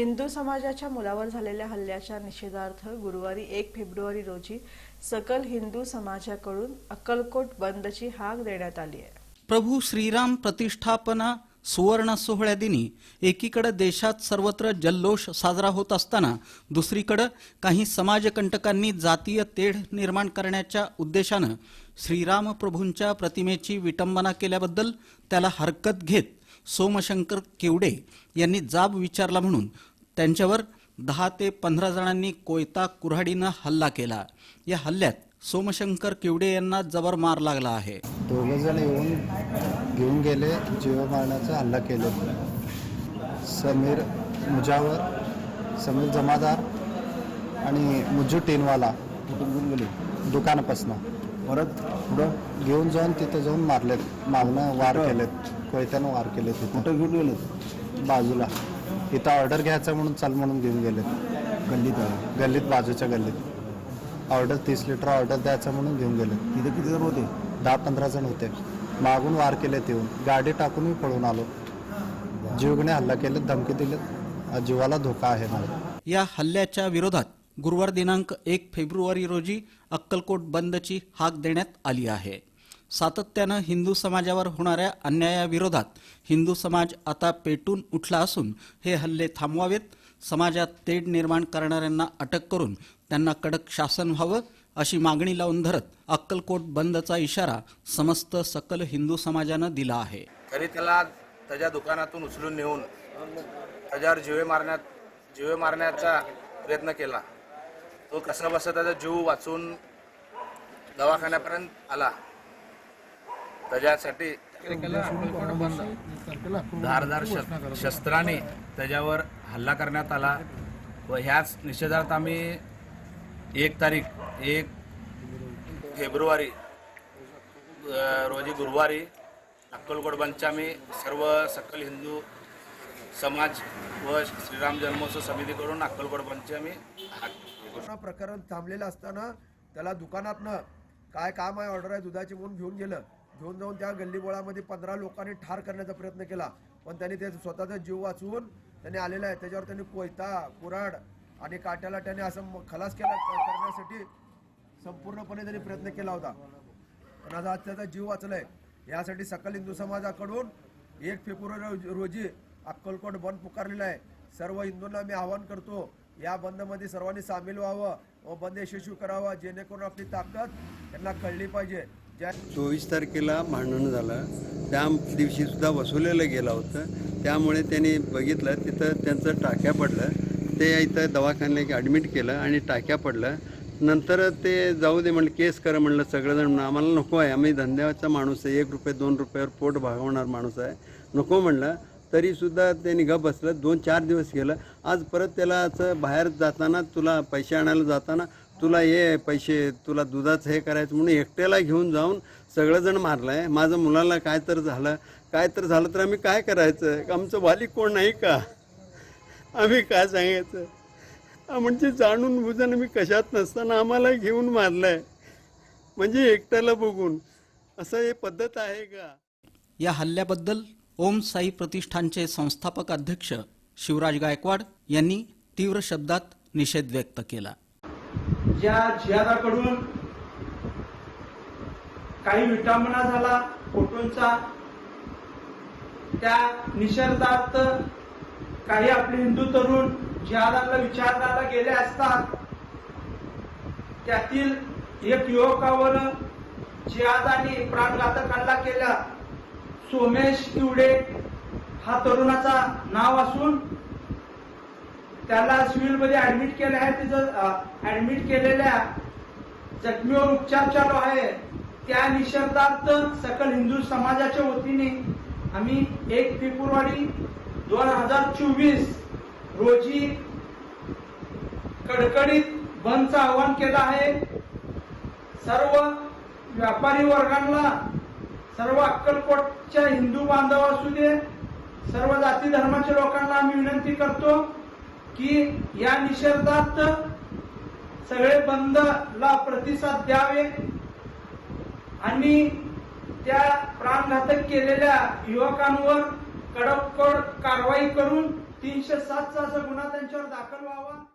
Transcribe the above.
हिंदू समाजाच्या मुलावर झालेल्या हल्ल्याच्या निषेधार्थ गुरुवारी एक फेब्रुवारी रोजी सकल हिंदू समाजाकडून अक्कलकोट बंदची हाक देण्यात आली आहे. प्रभू श्रीराम प्रतिष्ठापना सुवर्ण सोहळ्यादिनी एकीकडे देशात सर्वत्र जल्लोष साजरा होत असताना दुसरीकडे काही समाजकंटकांनी जातीय तेढ निर्माण करण्याच्या उद्देशानं श्रीराम प्रभूंच्या प्रतिमेची विटंबना केल्याबद्दल त्याला हरकत घेत सोमशंकर केवडे यांनी जाब विचारला म्हणून त्यांच्यावर दहा ते पंधरा जणांनी कोयता कुऱ्हाडीनं हल्ला केला. या हल्ल्यात सोमशंकर केवडे यांना जबर मार लागला आहे. दोघं जण येऊन घेऊन गेले जीव मारण्याचा हल्ला केले. समीर मुजावर समीर जमादार आणि मुज्जू टेनवाला घेऊन गेले दुकानापासनं. परत पुढं घेऊन जाऊन तिथं जाऊन मारलेत. मागणं वार केलेत कोयत्यानं वार केले तिथं. कुठं घेऊन गेलेत? बाजूला. इथं ऑर्डर घ्यायचं म्हणून चाल म्हणून घेऊन गेलेत. गल्लीत गल्लीत बाजूच्या गल्लीत. ऑर्डर तीस लिटर ऑर्डर द्यायचं म्हणून घेऊन गेले तिथे किती जण होते? दहा पंधरा जण होते. मागून वार केलेत येऊन. गाडी टाकून मी पळून आलो. जीवगणे हल्ला केले धमकी दिले जीवाला धोका आहे मला. या हल्ल्याच्या विरोधात गुरुवार दिनांक एक फेब्रुवारी रोजी अक्कलकोट बंदची हाक देण्यात आली आहे. सातत्यानं हिंदू समाजावर होणाऱ्या अन्यायाविरोधात हिंदू समाज आता पेटून उठला असून हे हल्ले थांबवावेत. समाजात तेढ निर्माण करणाऱ्यांना अटक करून त्यांना कडक शासन व्हावं अशी मागणी लावून धरत अक्कलकोट बंदचा इशारा समस्त सकल हिंदू समाजानं दिला आहे. तरी त्याला त्याच्या दुकानातून उचलून नेऊन त्याच्यावर जिवे मारण्यात जिवे मारण्याचा प्रयत्न केला. तो कसं बसं त्याचा जीव वाचून दवाखान्यापर्यंत आला. त्याच्यासाठी धारदार श- शस्त्राने त्याच्यावर हल्ला करण्यात आला व ह्याच निषेधार्थ आम्ही एक तारीख एक फेब्रुवारी रोजी गुरुवारी अक्कलकोट बंदच्या आम्ही सर्व सकल हिंदू समाज व श्रीराम जन्मोत्सव समितीकडून अक्कलकोट बंदची आम्ही हाक प्रकरण थांबलेलं असताना त्याला दुकानातनं काय काम आहे ऑर्डर आहे दुधाची म्हणून घेऊन गेलं. घेऊन जाऊन त्या गल्लीबोळामध्ये पंधरा लोकांनी ठार करण्याचा प्रयत्न केला. पण त्यांनी ते स्वतःचा जीव वाचवून त्यांनी आलेला आहे. त्याच्यावर त्यांनी कोयता कुराड आणि काट्याला त्याने असं खलास केला करण्यासाठी संपूर्णपणे त्यांनी प्रयत्न केला होता. पण आज आज त्याचा जीव वाचलाय. यासाठी सकल हिंदू समाजाकडून एक फेब्रुवारी रोजी- रोजी अक्कलकोट बंद पुकारलेला आहे. सर्व हिंदूंना मी आवाहन करतो या बंदमध्ये सर्वांनी सामील व्हावं व बंद यशस्वी करावं जेणेकरून आपली ताकद त्यांना कळली पाहिजे. ज्या चोवीस तारखेला भांडण झालं. त्या दिवशीसुद्धा वसुलेलं गेलं होतं. त्यामुळे त्यांनी बघितलं तिथं त्यांचं टाक्या पडलं. ते इथं दवाखान्याला ॲडमिट केलं आणि टाक्या पडलं. नंतर ते जाऊ दे म्हणलं केस करा म्हणलं सगळेजण म्हणलं आम्हाला नको आहे आम्ही धंद्याचा माणूस आहे. एक रुपये दोन रुपयावर पोट भागवणार माणूस आहे. नको म्हणलं तरीसुद्धा त्यांनी गप बसलं. दोन चार दिवस गेलं. आज परत त्याला असं बाहेर जाताना तुला पैसे आणायला जाताना तुला ये पैसे तुला दुधाचं हे करायचं म्हणून एकट्याला घेऊन जाऊन सगळंजण मारलं आहे माझं मुलाला काय तर झालं काय तर झालं तर आम्ही काय करायचं? आमचं वाली कोण नाही का? आम्ही काय सांगायचं? म्हणजे जाणून बुजून मी कशात नसताना आम्हाला घेऊन मारलं आहे म्हणजे एकट्याला बघून. असं हे पद्धत आहे का? या हल्ल्याबद्दल ओम साई प्रतिष्ठानचे संस्थापक अध्यक्ष शिवराज गायकवाड यांनी तीव्र शब्दात निषेध व्यक्त केला. ज्या जिहादाकडून काही विटंबना झाला फोटोंचा त्या निषेधार्थ काही आपले हिंदू तरुण जिहादाला विचारणारा गेले असतात. त्यातील एक युवकावर जिहादाने प्राणघातक हल्ला केला. सोमेश किवडे हा तरुणाचा नाव असून त्याला सिव्हिलमध्ये ऍडमिट केलं आहे. तिथं ऍडमिट केलेल्या जखमीवर उपचार चालू आहे. त्या निषेधार्थ सकल हिंदू समाजाच्या वतीने आम्ही एक फेब्रुवारी दोन हजार चोवीस रोजी कडकडीत बंदचं आवाहन केलं आहे. सर्व व्यापारी वर्गांना सर्व अक्कलकोटच्या हिंदू बांधव असू दे सर्व जाती धर्माच्या लोकांना आम्ही विनंती करतो. की या निषेधात सगळे बंदला प्रतिसाद द्यावे आणि त्या प्राणघातक केलेल्या युवकांवर कडक कारवाई करून तीनशे सातचा असा गुन्हा त्यांच्यावर दाखल व्हावा.